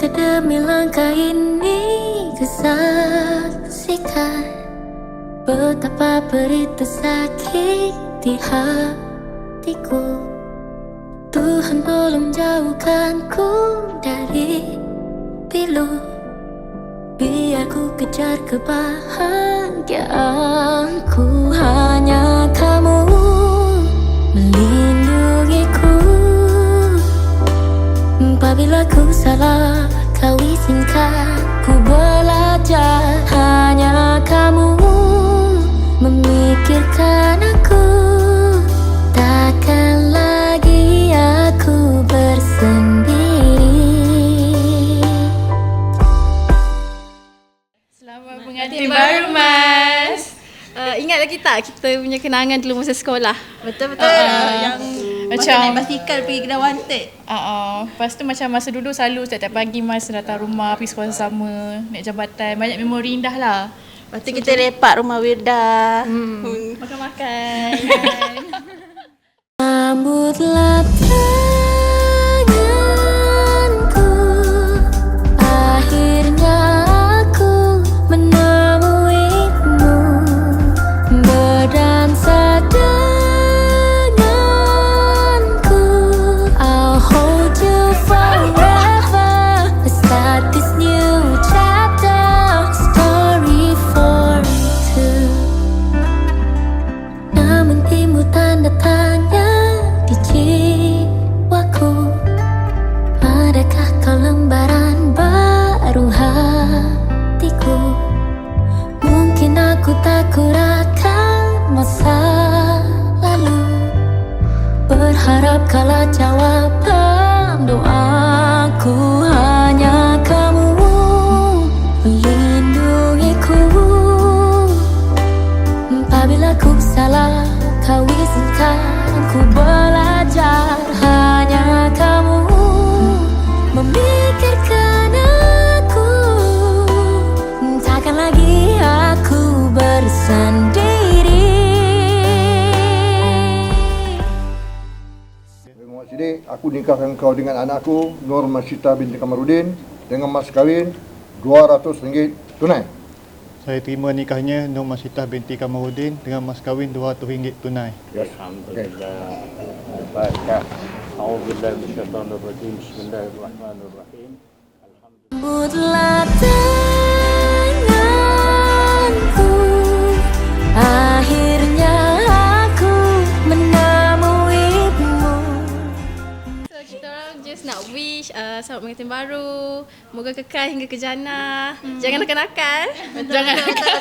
Langkah demi langkah ini kesaksikan. Betapa perih tersakit di hatiku. Tuhan tolong jauhkanku dari pilu. Biar ku kejar kebahagiaanku. Hanya kamu Memikirkan aku Takkan lagi aku bersendiri Selamat pengantin baru Mas. Uh, ingat lagi tak kita punya kenangan dulu masa sekolah? Betul-betul Ah, uh, yang macam- naik basikal pergi kedai wanted. Uh, uh, lepas tu macam masa dulu selalu setiap pagi Mas datang rumah pergi sekolah sama, naik jambatan. Banyak memori indah lah. Lepas tu kita lepak rumah Wirda. Hmm. Makan-makan. Sambutlah Mungkin aku takut akan masa lalu. Berharap kala jawaban doaku adik, aku nikahkan kau dengan anakku Nur Masyita binti Kamarudin dengan mas kahwin RM200 tunai. Saya terima nikahnya Nur Masyita binti Kamarudin dengan mas kahwin RM200 tunai. Yes. Alhamdulillah. Okay. Baiklah. Auzubillahi minasyaitanirrajim. Bismillahirrahmanirrahim. Alhamdulillah. Kita orang just nak wish uh, selamat pengantin baru. Moga kekal hingga ke jannah. Jangan nakal-nakal. Jangan nakal.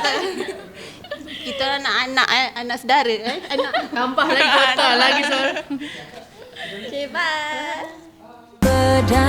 Kita anak-anak eh, anak saudara eh. Anak Tambah lagi kotor lagi so. Okay, bye. Berdansa